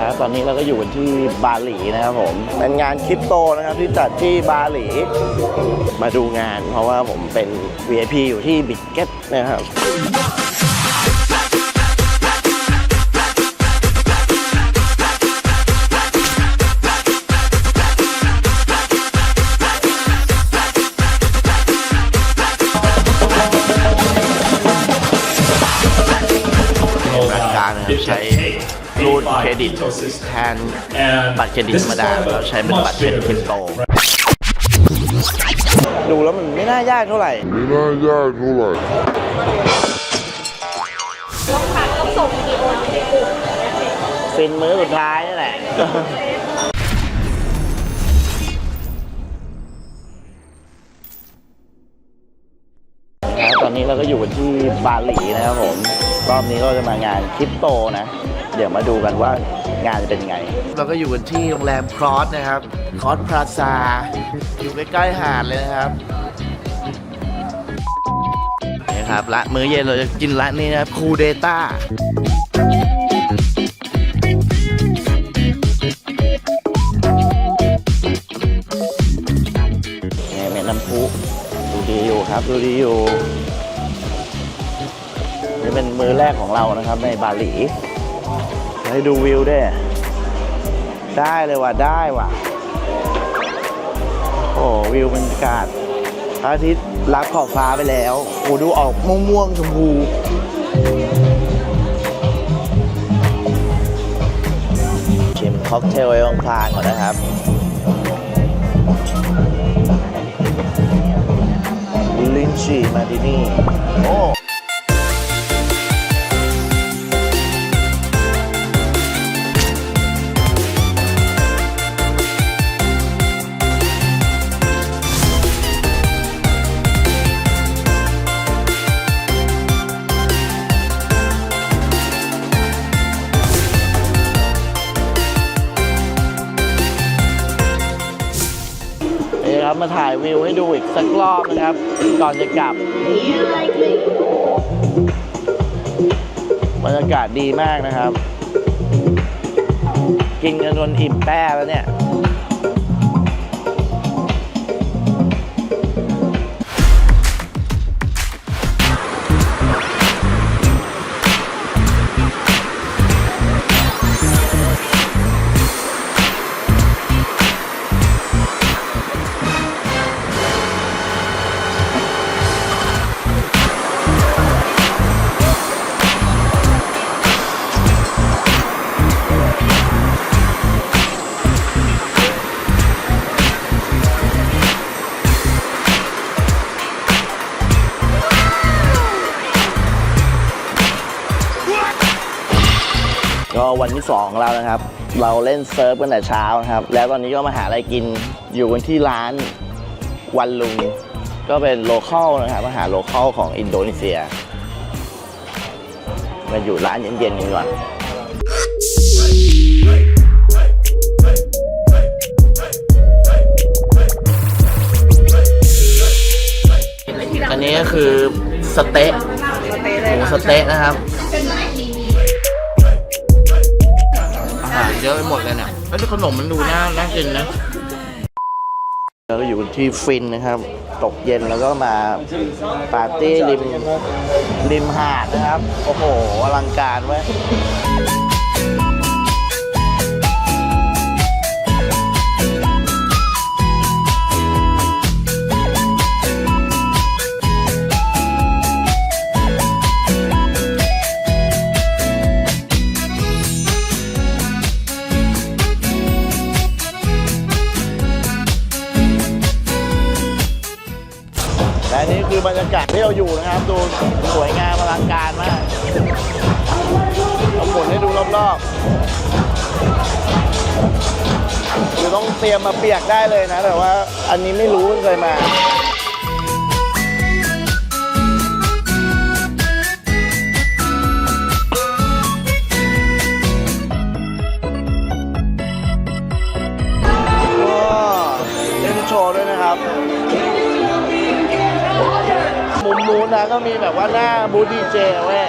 ครับตอนนี้เราก็อยู่กันที่บาหลีนะครับผมเป็นงานคริปโตนะครับที่จัดที่บาหลี มาดูงานเพราะว่าผมเป็น VIP อยู่ที่บิ๊กเก็ตนะครับ รับใช้รูดเครดิตแทนบัตรเครดิตธรรมดาเราใช้เป็นบัตรเครดิตคริปโต ดูแล้วมันไม่น่ายากเท่าไหร่ ไม่น่ายากเท่าไหร่ฟินมื้อสุดท้ายนี่แหละ ครับตอนนี้เราก็อยู่กันที่บาหลีนะครับผม รอบนี้ก็จะมางานคริปโตนะ เดี๋ยวมาดูกันว่างานจะเป็นไง เราก็อยู่กันที่โรงแรมครอสนะครับครอสพลาซาอยู่ใกล้ๆหาดเลยนะครับนี่ครับละมื้อเย็นเราจะกินร้านนี้นะครับคูเดต้านี่แม่น้ำพุดูดีอยู่ครับ ดูดีอยู่ นี่เป็นมือแรกของเรานะครับในบาหลี ให้ดูวิวด้วย ได้เลยว่ะ ได้ว่ะ โอ้วิวบรรยากาศพระอาทิตย์รับขอบฟ้าไปแล้วโอ้ดูออกม่วงๆชมพูชิมค็อกเทลไอองคลานก่อนนะครับลินชีมาที่นี่โอ้ สักรอบนะครับ ก่อนจะกลับบรรยากาศดีมากนะครับ กินกันจนอิ่มแป้แล้วเนี่ย วันที่สองของเรานะครับ เราเล่นเซิร์ฟกันแต่เช้านะครับ แล้วตอนนี้ก็มาหาอะไรกินอยู่กันที่ร้านวันลุง ก็เป็นโลเคอลนะครับอาหารโลเคอลของอินโดนีเซียมาอยู่ร้านเย็นๆกันก่อนอันนี้ก็คือสเต๊ะหมูสเต๊ะนะครับางเยอะไปหมดเลยเนี่ยแล้วขนมมันดูน่าน่ากินนะเราก็อยู่ที่ฟินนะครับ ตกเย็นแล้วก็มาปาร์ตี้ริมริมหาดนะครับ โอ้โหอลังการเว้ย อันนี่คือบรรยากาศที่เราอยู่นะครับ ดูสวยงามอลังการมากเราหมุนให้ดูรอบๆคือต้องเตรียมมาเปียกได้เลยนะ แต่ว่าอันนี้ไม่รู้เพิ่งเคยมา นะก็มีแบบว่าหน้าบูธดีเจเว้ย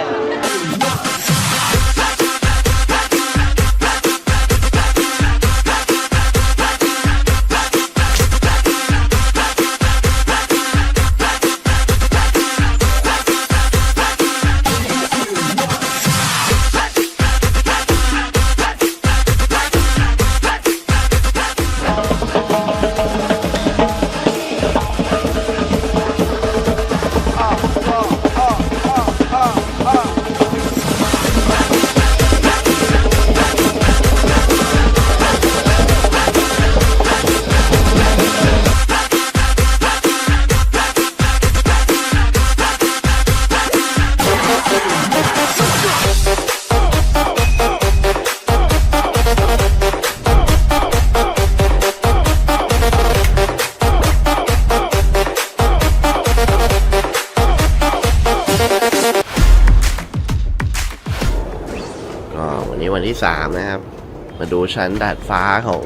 มาดูชั้นดาดฟ้าของ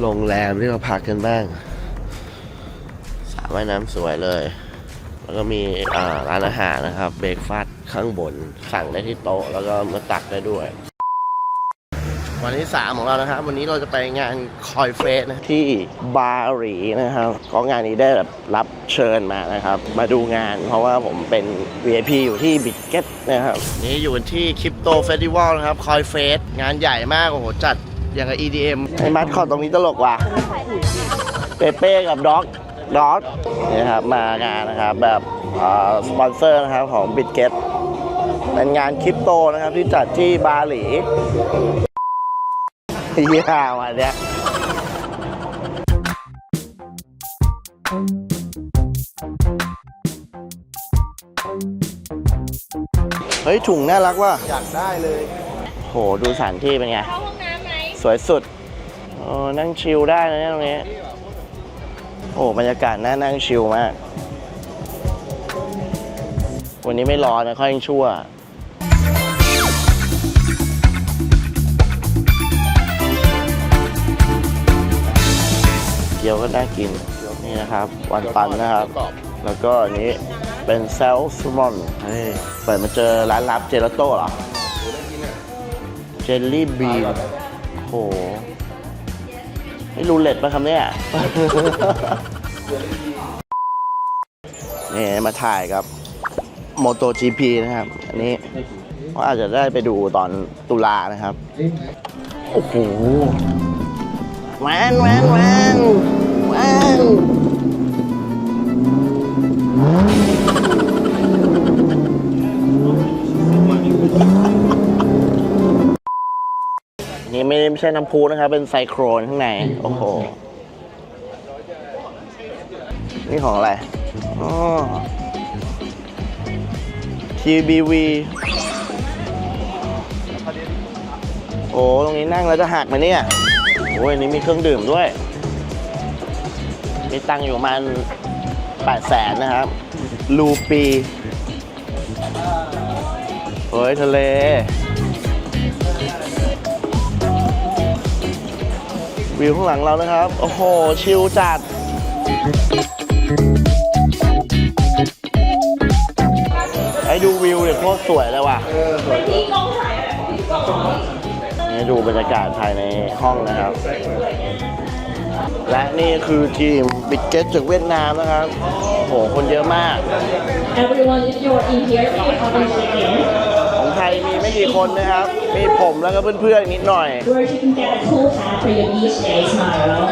โรงแรมที่เราพักกันบ้างสระว่ายน้ำสวยเลย แล้วก็มีร้านอาหารนะครับ เบรกฟาสต์ข้างบน สั่งได้ที่โต๊ะ แล้วก็มาตักได้ด้วย วันที่ 3 ของเรานะครับ วันนี้เราจะไปงานคอยเฟสนะที่บาหลีนะครับก็งานนี้ได้แบบรับเชิญมานะครับ มาดูงานเพราะว่าผมเป็น VIP อยู่ที่บิ g เก็ตนะครับ นี่อยู่กันที่คริปโตเฟสติวัลนะครับคอยเฟสงานใหญ่มากโอ้โหจัดอย่างกับ EDM ไอ้มัดคอตรงนี้ตลกว่ะเปเป้กับด็อกด็อกนี่ครับมางานนะครับแบบสปอนเซอร์นะครับของบิ g เก็ตเป็นงานคริปโตนะครับที่จัดที่บาหลี ยี่ห้าวันเนี้ยเฮ้ยถุงน่ารักว่ะอยากได้เลย โหดูสถานที่เป็นไง เข้าห้องน้ำไหมสวยสุดโอ้นั่งชิลได้นะเนี่ยตรงนี้ โอ้บรรยากาศน่านั่งชิลมาก วันนี้ไม่ร้อนนะค่อยยังชั่ว กี๊ยวก็น่ากินนี่นะครับ วันตันนะครับ แล้วก็อันนี้เป็นแซลซมอนเฮ้ยเปิดมาเจอร้านลับเจลาโต้เหรอเจลลี่บีนโหไม่รูเล็ตป่ะครับเนี่ยนี่มาถ่ายกับ MotoGP นะครับ อันนี้ก็อาจจะได้ไปดูตอนตุลานะครับ โอ้โหแวนแวนแวน นี่ไม่ไม่ใช่น้ำพุนะครับ เป็นไซโครนข้างใน โอ้โห นี่ของอะไรอ๋อ TBV โอ้ ตรงนี้นั่งแล้วจะหักไหมเนี่ย โอ้ยนนี้มีเครื่องดื่มด้วย มีตังค์อยู่ประมาณ8แสนนะครับ ลูปีโอ้ยทะเล วิวข้างหลังเรานะครับ โอ้โห ชิลจัด ให้ดูวิวเนี่ยโคตรสวยเลยว่ะนี่ดูบรรยากาศภายในห้องนะครับ และนี่คือทีมบิกเก็ตจากเวียดนามนะครับ โห คนเยอะมาก Everyone if you're in here please come and check in ของไทยมีไม่กี่คนนะครับ มีผมแล้วก็เพื่อนๆนิดหน่อย where you can get a cool hat for your beach day tomorrow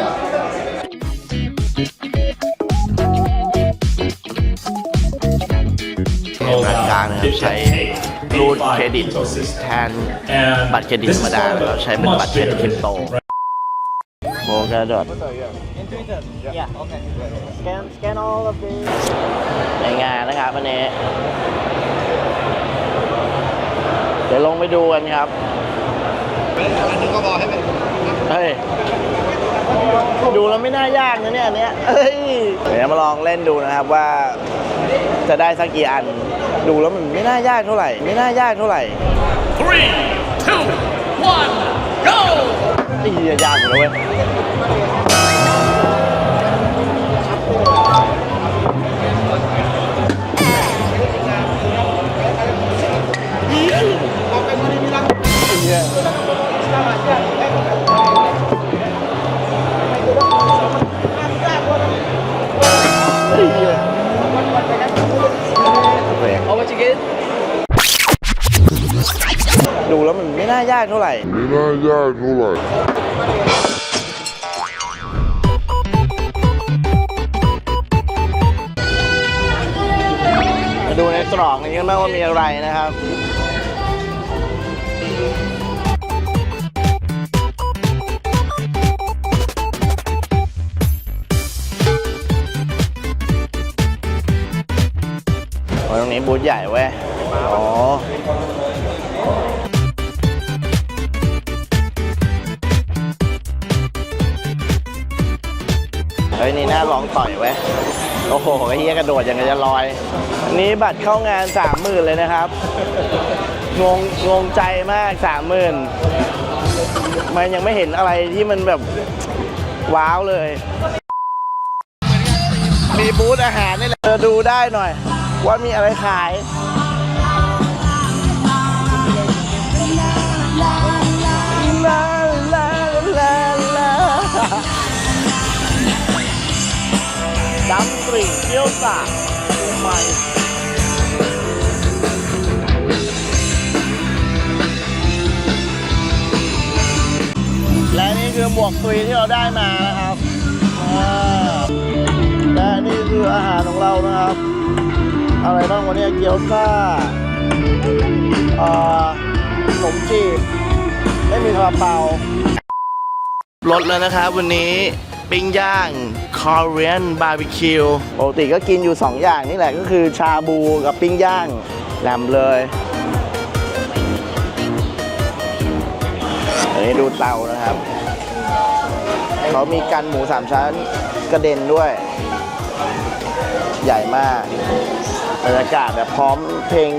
ร้านกลางนะครับใช้รูดเครดิตแทนบัตรเครดิตธรรมดาแล้วใช้เป็นบัตรเครดิตคริปโต โบกาดอทในงานนะครับวันนี้ เดี๋ยวลงไปดูกันครับเฮ้ยดูแล้วไม่น่ายากนะเนี่ยอันเนี้ยเฮ้ยเดี๋ยวมาลองเล่นดูนะครับว่าจะได้สักกี่อัน ดูแล้วมันไม่น่ายากเท่าไหร่ ไม่น่ายากเท่าไหร่ Three, two, one, go! ไอ้เหี้ยยากอยู่แล้วเว้ย นไม่น่ายากเท่าไหร่ ไม่น่ายากเท่าไหร่มาดูในตรอกนี้กันบ้างว่ามีอะไรนะครับโอ้ยตรงนี้บูธใหญ่เว้ย อ๋อ เฮ้นี่น่าลองต่อยเว้ยโอ้โหไอ้เฮียกระโดดอย่างกับจะลอย อันนี้บัตรเข้างานสามหมื่นเลยนะครับ งงงงใจมากสามหมื่นมันยังไม่เห็นอะไรที่มันแบบว้าวเลย มีบูธอาหารนี่แหละเออดูได้หน่อย ว่ามีอะไรขาย สากใหม่และนี่คือหมวกซุยที่เราได้มานะครับอ่าและนี่คืออาหารของเรานะครับ อะไรบ้างวันนี้เกี๊ยวซ่าอ่าขนมจีบไม่มีคาราเปารถแล้วนะครับวันนี้ปิ้งย่าง Korean Barbecue ปกติก็กินอยู่ 2 อย่างนี่แหละก็คือชาบูกับปิ้งย่างแหลมเลยอันนี้ดูเตานะครับ เขามีกันหมูสามชั้นกระเด็นด้วย ใหญ่มากบรรยากาศแบบพร้อมเพลง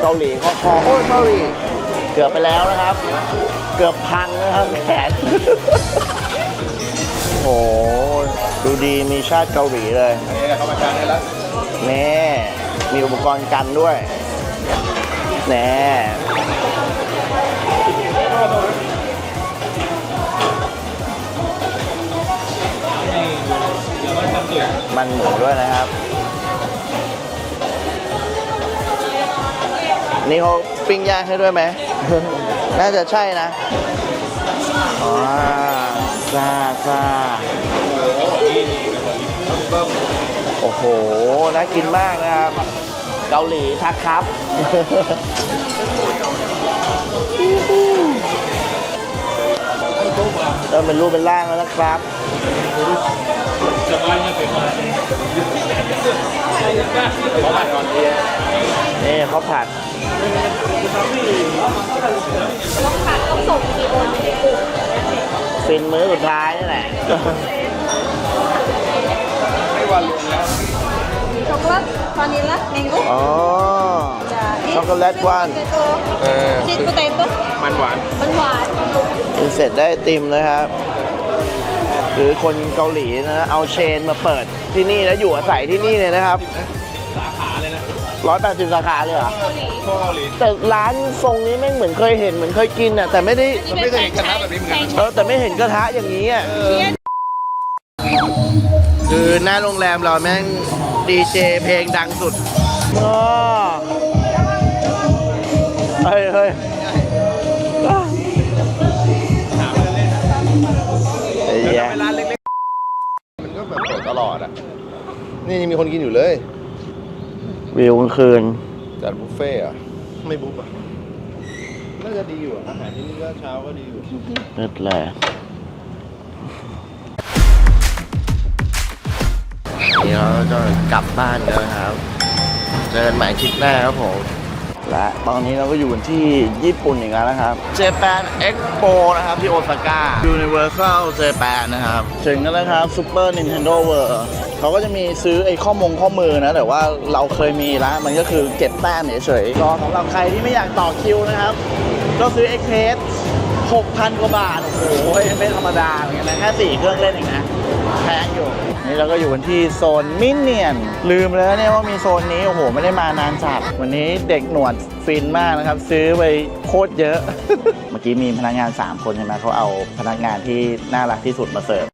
เกาหลีคอๆโอ้ยเกาหลีเกือบไปแล้วนะครับ เกือบพังนะครับแขน ห ดูดีมีชาติเกาหลีเลยนี่เขามากันได้แล้วนี่มีอุปกรณ์กันด้วยแน่มันหมูด้วยนะครับ นี่เขาปิ้งย่างให้ด้วยไหม น่าจะใช่นะอ๋อ ซาซาโอ้โห น่ากินมากนะครับ เกาหลีทักครับ เริ่มเป็นรูปเป็นร่างแล้วนะครับนี่เขาผัดต้องผัดต้องส่งกี่คนในกลุ่ม ฟินมื้อสุดท้ายนี่แหละช็อกโกแลตวานิลลาแมงโก้อ๋อช็อกโกแลตวันชีสโปเตโต้มันหวาน มันหวานกินเสร็จได้ไอติมนะครับ หรือคนเกาหลีนะ เอาเชนมาเปิดที่นี่แล้วอยู่อาศัยที่นี่เลยนะครับ ร้อยแปดสิบสาขาเลยเหรอทั่วเกาหลีแต่ร้านทรงนี้แม่งเหมือนเคยเห็นเหมือนเคยกินอะแต่ไม่ได้มันไม่เคยเห็นกระทะแบบนี้เหมือนกันเออแต่ไม่เห็นกระทะอย่างนี้อะคือหน้าโรงแรมเราแม่งดีเจเพลงดังสุดอ๋อเฮ้ยเฮ้ยไอ้เหี้ย ร้านเล็กๆมันก็แบบเปิดตลอดอะ นี่ยังมีคนกินอยู่เลย วิวกลางคืน จัดบุฟเฟ่ต์อะ ไม่บุฟอะ น่าจะดีอยู่อะอาหารที่นี่ก็เช้าก็ดีอยู่นึดเลยนี่เราจะกลับบ้านแล้วนะครับ เจอกันใหม่ทริปหน้าครับผม และตอนนี้เราก็อยู่กันที่ญี่ปุ่นอีกแล้วนะครับ Japan Expo นะครับที่โอซาก้า Universal Japan นะครับ ถึงแล้วนะครับ Super Nintendo World เขาก็จะมีซื้อไอ้ข้อมงข้อมือนะ แต่ว่าเราเคยมีแล้ว มันก็คือเก็บแต้มเฉยๆก็สำหรับใครที่ไม่อยากต่อคิวนะครับ ก็ซื้อ Express 6,000 กว่าบาท โอ้โหไม่ธรรมดาเหมือนกันนะแค่สี่เครื่องเล่นเองนะ แพงอยู่ นี่เราก็อยู่กันที่โซนมินเนียน ลืมแล้วเนี่ยว่ามีโซนนี้ โอ้โห ไม่ได้มานานจัดวันนี้เด็กหนวดฟินมากนะครับ ซื้อไปโคตรเยอะ เมื่อกี้มีพนักงาน 3 คนใช่ไหมเขาเอาพนักงานที่น่ารักที่สุดมาเสิร์ฟ